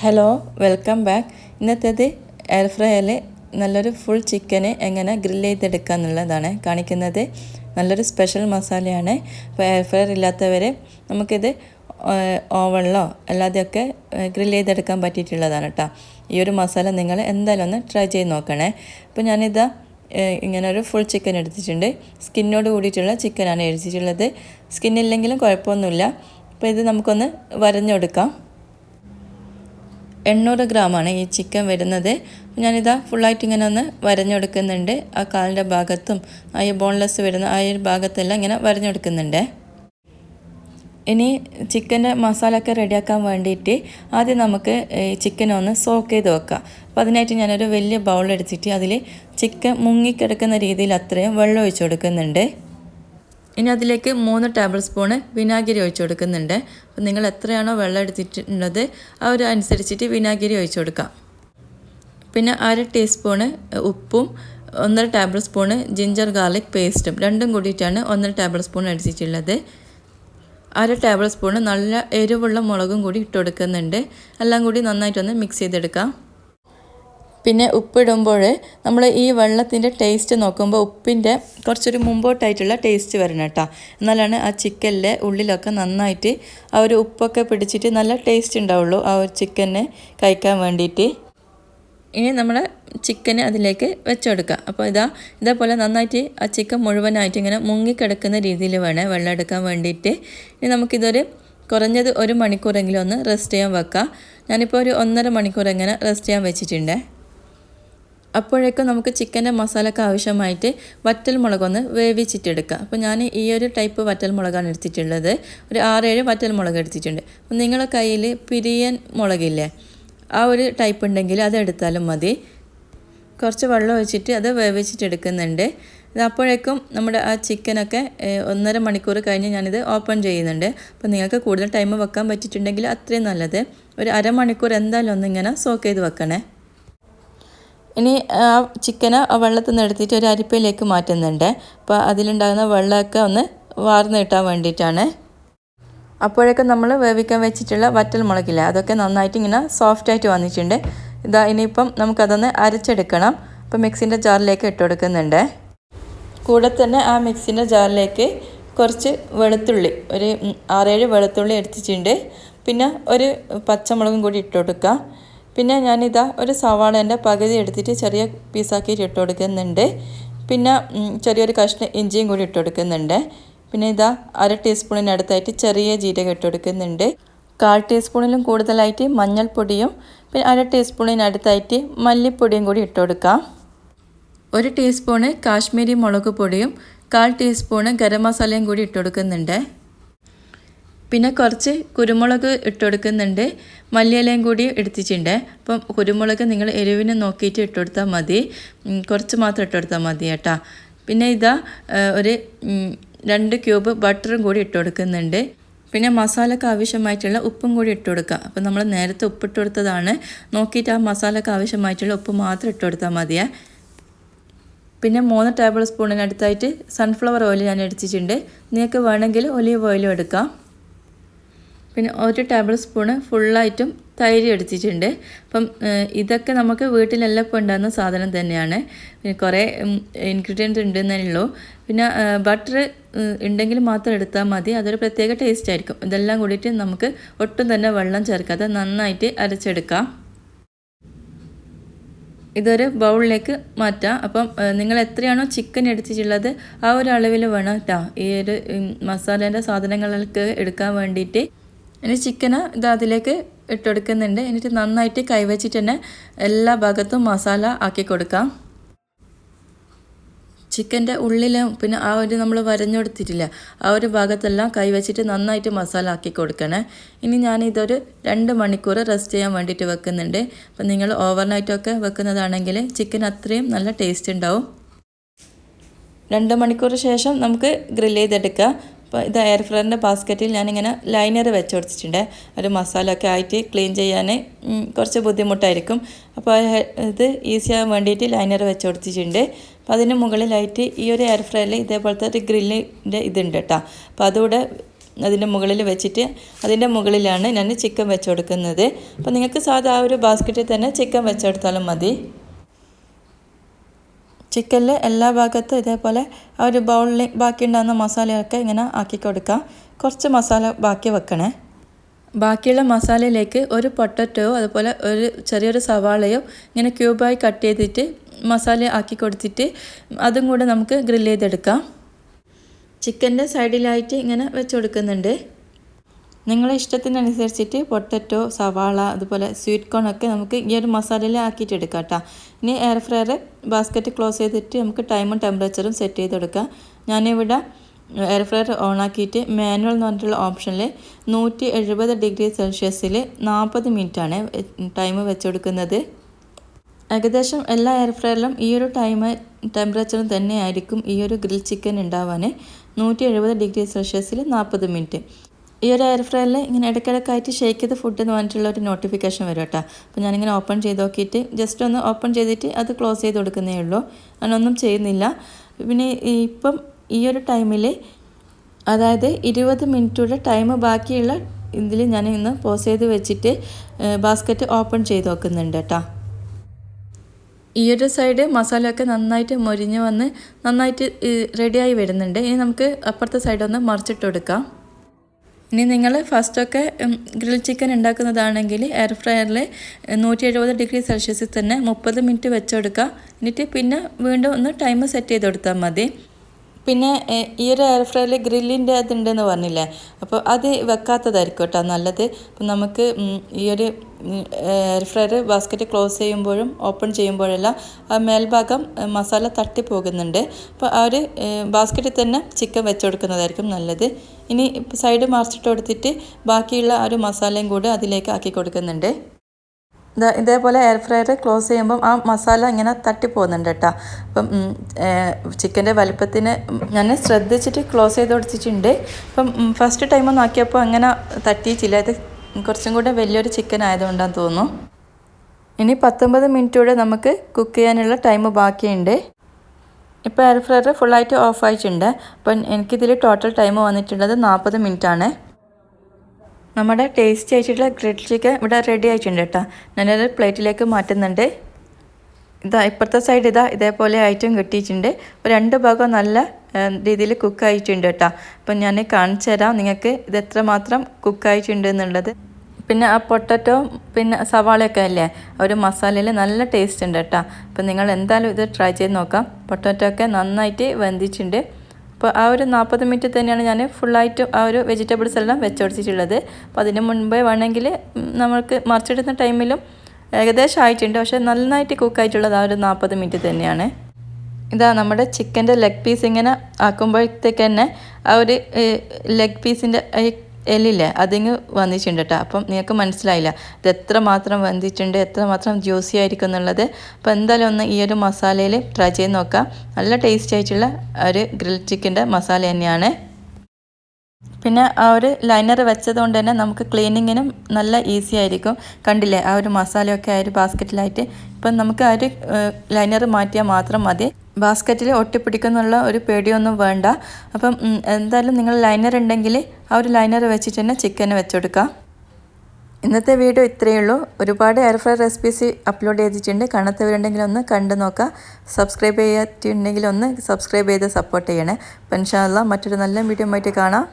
Hello welcome back ഇന്നത്തേത് air ഫ്രയറിൽ നല്ലൊരു ഫുൾ ചിക്കന് എങ്ങനെ ഗ്രില്ല് ചെയ്തെടുക്കുക എന്നുള്ളതാണ് കാണിക്കുന്നത്. നല്ലൊരു സ്പെഷ്യൽ മസാലയാണ് അപ്പോൾ എയർ ഫ്രയർ ഇല്ലാത്തവർ നമുക്കിത് ഓവണിലോ അല്ലാതെയൊക്കെ ഗ്രില്ല് ചെയ്തെടുക്കാൻ പറ്റിയിട്ടുള്ളതാണ് കേട്ടോ ഈ ഒരു മസാല നിങ്ങൾ എന്തായാലും ഒന്ന് ട്രൈ ചെയ്ത് നോക്കണേ. അപ്പോൾ ഞാനിതാ ഇങ്ങനെ ഒരു ഫുൾ ചിക്കൻ എടുത്തിട്ടുണ്ട്. സ്കിന്നോട് കൂടിയിട്ടുള്ള ചിക്കനാണ് എടുത്തിട്ടുള്ളത്. സ്കിന്നില്ലെങ്കിലും കുഴപ്പമൊന്നുമില്ല. അപ്പോൾ ഇത് നമുക്കൊന്ന് വരഞ്ഞെടുക്കാം. എണ്ണൂറ് ഗ്രാമാണ് ഈ ചിക്കൻ വരുന്നത്. ഞാനിതാ ഫുള്ളായിട്ട് ഇങ്ങനെ ഒന്ന് വരഞ്ഞെടുക്കുന്നുണ്ട്. ആ കാലിന്റെ ഭാഗത്തും ആ ഈ ബോൺലെസ് വരുന്ന ആ ഒരു ഭാഗത്തെല്ലാം ഇങ്ങനെ വരഞ്ഞെടുക്കുന്നുണ്ട്. ഇനി ചിക്കന്റെ മസാല ഒക്കെ റെഡിയാക്കാൻ വേണ്ടിയിട്ട് ആദ്യം നമുക്ക് ചിക്കൻ ഒന്ന് സോക്ക് ചെയ്ത് വെക്കാം. അപ്പോൾ അതിനായിട്ട് ഞാനൊരു വലിയ ബൗൾ അതിൽ ചിക്കൻ മുങ്ങിക്കിടക്കുന്ന രീതിയിൽ അത്രയും വെള്ളം ഒഴിച്ചു കൊടുക്കുന്നുണ്ട്. ഇനി അതിലേക്ക് മൂന്ന് ടേബിൾ സ്പൂണ് വിനാഗിരി ഒഴിച്ചു കൊടുക്കുന്നുണ്ട്. അപ്പോൾ നിങ്ങൾ എത്രയാണോ വെള്ളം എടുത്തിട്ടുള്ളത് ആ ഒരു അനുസരിച്ചിട്ട് വിനാഗിരി ഒഴിച്ചു കൊടുക്കാം. പിന്നെ അര ടീസ്പൂണ് ഉപ്പും ഒന്നര ടേബിൾ സ്പൂണ് ജിഞ്ചർ ഗാർലിക് പേസ്റ്റും രണ്ടും കൂടിയിട്ടാണ് ഒന്നര ടേബിൾ സ്പൂൺ അടിച്ചിട്ടുള്ളത് അര ടേബിൾ സ്പൂണ് നല്ല എരിവുള്ള മുളകും കൂടി ഇട്ട് കൊടുക്കുന്നുണ്ട്. എല്ലാം കൂടി നന്നായിട്ടൊന്ന് മിക്സ് ചെയ്തെടുക്കാം. പിന്നെ ഉപ്പിടുമ്പോൾ നമ്മൾ ഈ വെള്ളത്തിന്റെ ടേസ്റ്റ് നോക്കുമ്പോൾ ഉപ്പിന്റെ കുറച്ചൊരു മുമ്പോട്ടായിട്ടുള്ള ടേസ്റ്റ് വരണം കേട്ടോ. എന്നാലാണ് ആ ചിക്കനിലെ ഉള്ളിലൊക്കെ നന്നായിട്ട് ആ ഒരു ഉപ്പൊക്കെ പിടിച്ചിട്ട് നല്ല ടേസ്റ്റ് ഉണ്ടാവുള്ളൂ ആ ഒരു ചിക്കന് കഴിക്കാൻ വേണ്ടിയിട്ട്. ഇനി നമ്മൾ ചിക്കന് അതിലേക്ക് വെച്ചെടുക്കുക അപ്പോൾ ഇതാ ഇതേപോലെ നന്നായിട്ട് ആ ചിക്കൻ മുഴുവനായിട്ട് ഇങ്ങനെ മുങ്ങിക്കിടക്കുന്ന രീതിയിൽ വേണം വെള്ളം എടുക്കാൻ വേണ്ടിയിട്ട്. ഇനി നമുക്കിതൊരു കുറഞ്ഞത് ഒരു മണിക്കൂറെങ്കിലും ഒന്ന് റെസ്റ്റ് ചെയ്യാൻ വെക്കാം. ഞാനിപ്പോൾ ഒരു ഒന്നര മണിക്കൂർ ഇങ്ങനെ റെസ്റ്റ് ചെയ്യാൻ വെച്ചിട്ടുണ്ട്. അപ്പോഴേക്കും നമുക്ക് ചിക്കന്റെ മസാലയ്ക്ക് ആവശ്യമായിട്ട് വറ്റൽ മുളകൊന്ന് വേവിച്ചിട്ടെടുക്കാം. അപ്പോൾ ഞാൻ ഈ ഒരു ടൈപ്പ് വറ്റൽ മുളകാണ് എടുത്തിട്ടുള്ളത്. ഒരു ആറേഴ് വറ്റൽ മുളക് എടുത്തിട്ടുണ്ട്. അപ്പം നിങ്ങളുടെ കയ്യിൽ പിരിയൻ മുളകില്ലേ ആ ഒരു ടൈപ്പ് ഉണ്ടെങ്കിൽ അതെടുത്താലും മതി. കുറച്ച് വെള്ളം ഒഴിച്ചിട്ട് അത് വേവിച്ചിട്ടെടുക്കുന്നുണ്ട്. ഇത് അപ്പോഴേക്കും നമ്മുടെ ആ ചിക്കനൊക്കെ ഒന്നര മണിക്കൂർ കഴിഞ്ഞ് ഞാനിത് ഓപ്പൺ ചെയ്യുന്നുണ്ട്. അപ്പോൾ നിങ്ങൾക്ക് കൂടുതൽ ടൈം വെക്കാൻ പറ്റിയിട്ടുണ്ടെങ്കിൽ അത്രയും നല്ലത്. ഒരു അരമണിക്കൂർ എന്തായാലും ഒന്നിങ്ങനെ സോക്ക് ചെയ്ത് വെക്കണേ. ഇനി ആ ചിക്കന് വെള്ളത്തിൽ നിന്ന് എടുത്തിട്ട് ഒരു അരിപ്പയിലേക്ക് മാറ്റുന്നുണ്ട്. അപ്പോൾ അതിലുണ്ടാകുന്ന വെള്ളമൊക്കെ ഒന്ന് വാർന്ന് കിട്ടാൻ വേണ്ടിയിട്ടാണ്. അപ്പോഴൊക്കെ നമ്മൾ വേവിക്കാൻ വെച്ചിട്ടുള്ള വറ്റൽ മുളകില്ല അതൊക്കെ നന്നായിട്ട് ഇങ്ങനെ സോഫ്റ്റായിട്ട് വന്നിട്ടുണ്ട്. ഇതാ ഇനിയിപ്പം നമുക്കതൊന്ന് അരച്ചെടുക്കണം. അപ്പോൾ മിക്സിന്റെ ജാറിലേക്ക് ഇട്ട് കൊടുക്കുന്നുണ്ട്. കൂടെ തന്നെ ആ മിക്സിന്റെ ജാറിലേക്ക് കുറച്ച് വെളുത്തുള്ളി ഒരു ആറേഴ് വെളുത്തുള്ളി എടുത്തിട്ടുണ്ട്. പിന്നെ ഒരു പച്ചമുളകും കൂടി ഇട്ട് കൊടുക്കാം. പിന്നെ ഞാനിതാ ഒരു സവാളേന്റെ പകുതി എടുത്തിട്ട് ചെറിയ പീസാക്കിയിട്ട് ഇട്ട് കൊടുക്കുന്നുണ്ട്. പിന്നെ ചെറിയൊരു കഷ്ണം ഇഞ്ചിയും കൂടി ഇട്ട് കൊടുക്കുന്നുണ്ട്. പിന്നെ ഇതാ അര ടീസ്പൂണിനടുത്തായിട്ട് ചെറിയ ജീരകം ഇട്ട് കൊടുക്കുന്നുണ്ട്. കാൽ ടീസ്പൂണിലും കൂടുതലായിട്ട് മഞ്ഞൾപ്പൊടിയും പിന്നെ അര ടീസ്പൂണിനടുത്തായിട്ട് മല്ലിപ്പൊടിയും കൂടി ഇട്ട് കൊടുക്കാം. ഒരു ടീസ്പൂണ് കാശ്മീരി മുളക് പൊടിയും കാൽ ടീസ്പൂണ് ഗരം മസാലയും കൂടി ഇട്ട് കൊടുക്കുന്നുണ്ട്. പിന്നെ കുറച്ച് കുരുമുളക് ഇട്ട് കൊടുക്കുന്നുണ്ട് മല്ലിയിലയും കൂടി എടുത്തിട്ടുണ്ട്. അപ്പം കുരുമുളക് നിങ്ങൾ എരിവിന് നോക്കിയിട്ട് ഇട്ട് കൊടുത്താൽ മതി കുറച്ച് മാത്രം ഇട്ട് കൊടുത്താൽ മതി കേട്ടോ. പിന്നെ ഇതാ ഒരു രണ്ട് ക്യൂബ് ബട്ടറും കൂടി ഇട്ട് കൊടുക്കുന്നുണ്ട് പിന്നെ മസാലക്ക് ആവശ്യമായിട്ടുള്ള ഉപ്പും കൂടി ഇട്ട് കൊടുക്കുക അപ്പോൾ നമ്മൾ നേരത്തെ ഉപ്പിട്ട് കൊടുത്തതാണ്. നോക്കിയിട്ട് ആ മസാലക്ക് ആവശ്യമായിട്ടുള്ള ഉപ്പ് മാത്രം ഇട്ട് കൊടുത്താൽ മതിയേ. പിന്നെ മൂന്ന് ടേബിൾ സ്പൂണിനടുത്തായിട്ട് സൺഫ്ലവർ ഓയിൽ ഞാൻ എടുത്തിട്ടുണ്ട്. നിങ്ങൾക്ക് വേണമെങ്കിൽ ഒലീവ് ഓയിലും എടുക്കാം. പിന്നെ ഒരു ടേബിൾ സ്പൂണ് ഫുള്ളായിട്ടും തൈര് എടുത്തിട്ടുണ്ട്. അപ്പം ഇതൊക്കെ നമുക്ക് വീട്ടിലെല്ലാം ഇപ്പോൾ ഉണ്ടാകുന്ന സാധനം തന്നെയാണ്. പിന്നെ കുറേ ഇൻഗ്രീഡിയൻസ് ഉണ്ടെന്നേ ഉള്ളൂ. പിന്നെ ബട്ടർ ഉണ്ടെങ്കിൽ മാത്രം എടുത്താൽ മതി. അതൊരു പ്രത്യേക ടേസ്റ്റ് ആയിരിക്കും. ഇതെല്ലാം കൂടിയിട്ട് നമുക്ക് ഒട്ടും തന്നെ വെള്ളം ചേർക്കാതെ നന്നായിട്ട് അരച്ചെടുക്കാം. ഇതൊരു ബൗളിലേക്ക് മാറ്റാം. അപ്പം നിങ്ങൾ എത്രയാണോ ചിക്കൻ എടുത്തിട്ടുള്ളത് ആ ഒരു അളവിൽ വേണം കേട്ടോ ഈ ഒരു മസാലേന്റെ സാധനങ്ങൾക്ക് എടുക്കാൻ വേണ്ടിയിട്ട്. ഇനി ചിക്കന് ഇത് അതിലേക്ക് ഇട്ടെടുക്കുന്നുണ്ട്. എന്നിട്ട് നന്നായിട്ട് കൈവച്ചിട്ട് തന്നെ എല്ലാ ഭാഗത്തും മസാല ആക്കി കൊടുക്കാം. ചിക്കന്റെ ഉള്ളിലും പിന്നെ ആ ഒരു നമ്മൾ വരഞ്ഞെടുത്തിട്ടില്ല. ആ ഒരു ഭാഗത്തെല്ലാം കൈവച്ചിട്ട് നന്നായിട്ട് മസാല ആക്കി കൊടുക്കണേ. ഇനി ഞാൻ ഇതൊരു രണ്ട് മണിക്കൂർ റെസ്റ്റ് ചെയ്യാൻ വേണ്ടിയിട്ട് വെക്കുന്നുണ്ട്. അപ്പം നിങ്ങൾ ഓവർനൈറ്റൊക്കെ വെക്കുന്നതാണെങ്കിൽ ചിക്കൻ അത്രയും നല്ല ടേസ്റ്റ് ഉണ്ടാവും. രണ്ട് മണിക്കൂർ ശേഷം നമുക്ക് ഗ്രില്ല് ചെയ്തെടുക്കാം. അപ്പോൾ ഇത് എയർ ഫ്രയറിന്റെ ബാസ്ക്കറ്റിൽ ഞാനിങ്ങനെ ലൈനർ വെച്ച് കൊടുത്തിട്ടുണ്ട് ഒരു മസാല ഒക്കെ ആയിട്ട് ക്ലീൻ ചെയ്യാൻ കുറച്ച് ബുദ്ധിമുട്ടായിരിക്കും. അപ്പോൾ ഇത് ഈസി ആകാൻ വേണ്ടിയിട്ട് ലൈനർ വെച്ച് കൊടുത്തിട്ടുണ്ട് അപ്പോൾ അതിന് മുകളിലായിട്ട് ഈ ഒരു എയർ ഫ്രയറിൽ ഇതേപോലത്തെ ഒരു ഗ്രില്ലിന്റെ ഇതുണ്ട് കേട്ടോ അപ്പോൾ അതുകൂടെ അതിന്റെ മുകളിൽ വെച്ചിട്ട് അതിന്റെ മുകളിലാണ് ഞാൻ ചിക്കൻ വെച്ച് കൊടുക്കുന്നത് അപ്പോൾ നിങ്ങൾക്ക് സാധാ ഒരു ബാസ്ക്കറ്റിൽ തന്നെ ചിക്കൻ വെച്ചെടുത്താലും മതി. ചിക്കനിൽ എല്ലാ ഭാഗത്തും ഇതേപോലെ ആ ഒരു ബൗളിൽ ബാക്കി ഉണ്ടാകുന്ന മസാലയൊക്കെ ഇങ്ങനെ ആക്കി കൊടുക്കാം. കുറച്ച് മസാല ബാക്കി വെക്കണേ. ബാക്കിയുള്ള മസാലയിലേക്ക് ഒരു പൊട്ടറ്റോ അതുപോലെ ഒരു ചെറിയൊരു സവാളയോ ഇങ്ങനെ ക്യൂബായി കട്ട് ചെയ്തിട്ട് മസാല ആക്കി കൊടുത്തിട്ട് അതും കൂടെ നമുക്ക് ഗ്രില്ല് ചെയ്തെടുക്കാം. ചിക്കന്റെ സൈഡിലായിട്ട് ഇങ്ങനെ വെച്ച് കൊടുക്കുന്നുണ്ട്. നിങ്ങളെ ഇഷ്ടത്തിനനുസരിച്ചിട്ട് പൊട്ടറ്റോ സവാള അതുപോലെ സ്വീറ്റ് കോൺ ഒക്കെ നമുക്ക് ഈ ഒരു മസാലയിൽ ആക്കിയിട്ട് എടുക്കാം കേട്ടോ. ഇനി എയർ ഫ്രയർ ബാസ്ക്കറ്റ് ക്ലോസ് ചെയ്തിട്ട് നമുക്ക് ടൈമും ടെമ്പറേച്ചറും സെറ്റ് ചെയ്ത് കൊടുക്കാം. ഞാനിവിടെ എയർ ഫ്രയർ ഓൺ ആക്കിയിട്ട് മാനുവൽ എന്ന് പറഞ്ഞിട്ടുള്ള ഓപ്ഷനിൽ നൂറ്റി എഴുപത് ഡിഗ്രി സെൽഷ്യസിൽ നാൽപ്പത് മിനിറ്റാണ് ടൈം വെച്ചുകൊടുക്കുന്നത് ഏകദേശം എല്ലാ എയർ ഫ്രയറിലും ഈ ഒരു ടൈം ടെമ്പറേച്ചറും തന്നെയായിരിക്കും ഈ ഒരു ഗ്രിൽ ചിക്കൻ ഉണ്ടാവാൻ നൂറ്റി എഴുപത് ഡിഗ്രി സെൽഷ്യസിൽ നാൽപ്പത് മിനിറ്റ് ഈ ഒരു എയർ ഫ്രയറിൽ ഇങ്ങനെ ഇടയ്ക്കിടയ്ക്കായിട്ട് ഷേക്ക് ചെയ്ത് ഫുഡ് എന്ന് പറഞ്ഞിട്ടുള്ള ഒരു നോട്ടിഫിക്കേഷൻ വരും കേട്ടോ. അപ്പോൾ ഞാനിങ്ങനെ ഓപ്പൺ ചെയ്ത് നോക്കിയിട്ട് ജസ്റ്റ് ഒന്ന് ഓപ്പൺ ചെയ്തിട്ട് അത് ക്ലോസ് ചെയ്ത് കൊടുക്കുന്നേ ഉള്ളൂ. അങ്ങനൊന്നും ചെയ്യുന്നില്ല. പിന്നെ ഇപ്പം ഈ ഒരു ടൈമിൽ അതായത് ഇരുപത് മിനിറ്റൂടെ ടൈം ബാക്കിയുള്ള ഇതിൽ ഞാൻ ഇന്ന് പോസ് ചെയ്ത് വെച്ചിട്ട് ബാസ്ക്കറ്റ് ഓപ്പൺ ചെയ്ത് നോക്കുന്നുണ്ട് കേട്ടോ. ഈ ഒരു സൈഡ് മസാലയൊക്കെ നന്നായിട്ട് മൊരിഞ്ഞ് വന്ന് നന്നായിട്ട് റെഡിയായി വരുന്നുണ്ട്. ഇനി നമുക്ക് അപ്പുറത്തെ സൈഡ് ഒന്ന് മറിച്ചിട്ട് കൊടുക്കാം ഇനി നിങ്ങൾ ഫസ്റ്റൊക്കെ ഗ്രിൽ ചിക്കൻ ഉണ്ടാക്കുന്നതാണെങ്കിൽ എയർ ഫ്രയറിൽ നൂറ്റി എഴുപത് ഡിഗ്രി സെൽഷ്യസിൽ തന്നെ മുപ്പത് മിനിറ്റ് വെച്ചെടുക്കുക. എന്നിട്ട് പിന്നെ വീണ്ടും ഒന്ന് ടൈം സെറ്റ് ചെയ്ത് കൊടുത്താൽ മതി. പിന്നെ ഈ ഒരു എയർ ഫ്രയറിൽ ഗ്രില്ലിന്റെ അതുണ്ടെന്ന് പറഞ്ഞില്ലേ? അപ്പോൾ അത് വെക്കാത്തതായിരിക്കും കേട്ടോ നല്ലത്. അപ്പം നമുക്ക് ഈ ഒരു എയർ ഫ്രയർ ബാസ്ക്കറ്റ് ക്ലോസ് ചെയ്യുമ്പോഴും ഓപ്പൺ ചെയ്യുമ്പോഴെല്ലാം ആ മേൽഭാഗം മസാല തട്ടി പോകുന്നുണ്ട്. അപ്പോൾ ആ ഒരു ബാസ്ക്കറ്റിൽ തന്നെ ചിക്കൻ വെച്ച് കൊടുക്കുന്നതായിരിക്കും നല്ലത്. ഇനി സൈഡ് മറിച്ചിട്ട് കൊടുത്തിട്ട് ബാക്കിയുള്ള ആ ഒരു മസാലയും കൂടെ അതിലേക്ക് ആക്കി കൊടുക്കുന്നുണ്ട്. ഇതേപോലെ എയർ ഫ്രയർ ക്ലോസ് ചെയ്യുമ്പം ആ മസാല ഇങ്ങനെ തട്ടിപ്പോകുന്നുണ്ട് കേട്ടോ. അപ്പം ചിക്കന്റെ വലുപ്പത്തിന് ഞാൻ ശ്രദ്ധിച്ചിട്ട് ക്ലോസ് ചെയ്ത് കൊടുത്തിട്ടുണ്ട്. അപ്പം ഫസ്റ്റ് ടൈം നോക്കിയപ്പോൾ അങ്ങനെ തട്ടിയിട്ടില്ല. ഇത് കുറച്ചും കൂടെ വലിയൊരു ചിക്കൻ ആയതുകൊണ്ടാന്ന് തോന്നുന്നു. ഇനി പത്തൊമ്പത് മിനിറ്റൂടെ നമുക്ക് കുക്ക് ചെയ്യാനുള്ള ടൈം ബാക്കിയുണ്ട്. ഇപ്പോൾ എയർ ഫ്രയർ ഫുള്ളായിട്ട് ഓഫ് ആയിട്ടുണ്ട്. അപ്പം എനിക്കിതിൽ ടോട്ടൽ ടൈം വന്നിട്ടുള്ളത് നാൽപ്പത് മിനിറ്റാണ് നമ്മുടെ ടേസ്റ്റി ആയിട്ടുള്ള ഗ്രിഡ് ചിക്കൻ ഇവിടെ റെഡി ആയിട്ടുണ്ട് കേട്ടോ. ഞാനൊരു പ്ലേറ്റിലേക്ക് മാറ്റുന്നുണ്ട്. ഇതാ ഇപ്പുറത്തെ സൈഡ് ഇതാ ഇതേപോലെ ഐറ്റം കിട്ടിയിട്ടുണ്ട്. അപ്പോൾ രണ്ട് ഭാഗം നല്ല രീതിയിൽ കുക്കായിട്ടുണ്ട് കേട്ടോ. അപ്പം ഞാൻ കാണിച്ചു തരാം നിങ്ങൾക്ക് ഇത് എത്രമാത്രം കുക്കായിട്ടുണ്ട് എന്നുള്ളത്. പിന്നെ ആ പൊട്ടറ്റോ പിന്നെ സവാളയൊക്കെ അല്ലേ ഒരു മസാലയിൽ നല്ല ടേസ്റ്റ് ഉണ്ട് കേട്ടോ. അപ്പം നിങ്ങൾ എന്തായാലും ഇത് ട്രൈ ചെയ്ത് നോക്കാം. പൊട്ടറ്റോ ഒക്കെ നന്നായിട്ട് വെന്തിട്ടുണ്ട്. അപ്പോൾ ആ ഒരു നാൽപ്പത് മിനിറ്റ് തന്നെയാണ് ഞാൻ ഫുള്ളായിട്ട് ആ ഒരു വെജിറ്റബിൾസ് എല്ലാം വെച്ചുകൊടുത്തിട്ടുള്ളത് അപ്പോൾ അതിന് മുൻപേ വേണമെങ്കിൽ നമ്മൾക്ക് മറിച്ചിടുന്ന ടൈമിലും ഏകദേശം ആയിട്ടുണ്ട്. പക്ഷേ നന്നായിട്ട് കുക്കായിട്ടുള്ളത് ആ ഒരു നാൽപ്പത് മിനിറ്റ് തന്നെയാണ്. ഇതാ നമ്മുടെ ചിക്കന്റെ ലെഗ് പീസ് ഇങ്ങനെ ആക്കുമ്പോഴത്തേക്ക് തന്നെ ആ ഒരു ലെഗ് പീസിന്റെ എല്ലില്ലേ? അതിങ്ങ് വന്നിട്ടുണ്ട് കേട്ടോ അപ്പം നിങ്ങൾക്ക് മനസ്സിലായില്ല. ഇത് എത്ര മാത്രം വന്നിട്ടുണ്ട് എത്ര മാത്രം ജ്യൂസി ആയിരിക്കും എന്നുള്ളത് അപ്പോൾ എന്തായാലും ഒന്ന് ഈ ഒരു മസാലയിൽ ട്രൈ ചെയ്ത് നോക്കാം. നല്ല ടേസ്റ്റ് ആയിട്ടുള്ള ഒരു ഗ്രിൽ ചിക്കന്റെ മസാല തന്നെയാണ്. പിന്നെ ആ ഒരു ലൈനർ വെച്ചതുകൊണ്ട് തന്നെ നമുക്ക് ക്ലീനിങ്ങിനും നല്ല ഈസി ആയിരിക്കും. കണ്ടില്ലേ? ആ ഒരു മസാലയൊക്കെ ആ ഒരു ബാസ്ക്കറ്റിലായിട്ട് ഇപ്പം നമുക്ക് ആ ഒരു ലൈനർ മാറ്റിയാൽ മാത്രം മതി. ബാസ്ക്കറ്റിൽ ഒട്ടിപ്പിടിക്കുന്നുള്ള ഒരു പേടിയൊന്നും വേണ്ട. അപ്പം എന്തായാലും നിങ്ങൾ ലൈനർ ഉണ്ടെങ്കിൽ ആ ഒരു ലൈനർ വെച്ചിട്ട് തന്നെ ചിക്കന് വെച്ചെടുക്കാം. ഇന്നത്തെ വീഡിയോ ഇത്രയേ ഉള്ളൂ. ഒരുപാട് എയർ ഫ്രൈ റെസിപ്പീസ് അപ്ലോഡ് ചെയ്തിട്ടുണ്ട്. കാണാത്തവരുണ്ടെങ്കിൽ ഒന്ന് കണ്ടു നോക്കാം സബ്സ്ക്രൈബ് ചെയ്തിട്ടുണ്ടെങ്കിൽ ഒന്ന് സബ്സ്ക്രൈബ് ചെയ്ത് സപ്പോർട്ട് ചെയ്യണേ. അപ്പം മറ്റൊരു നല്ല വീഡിയോ ആയിട്ട് കാണാം.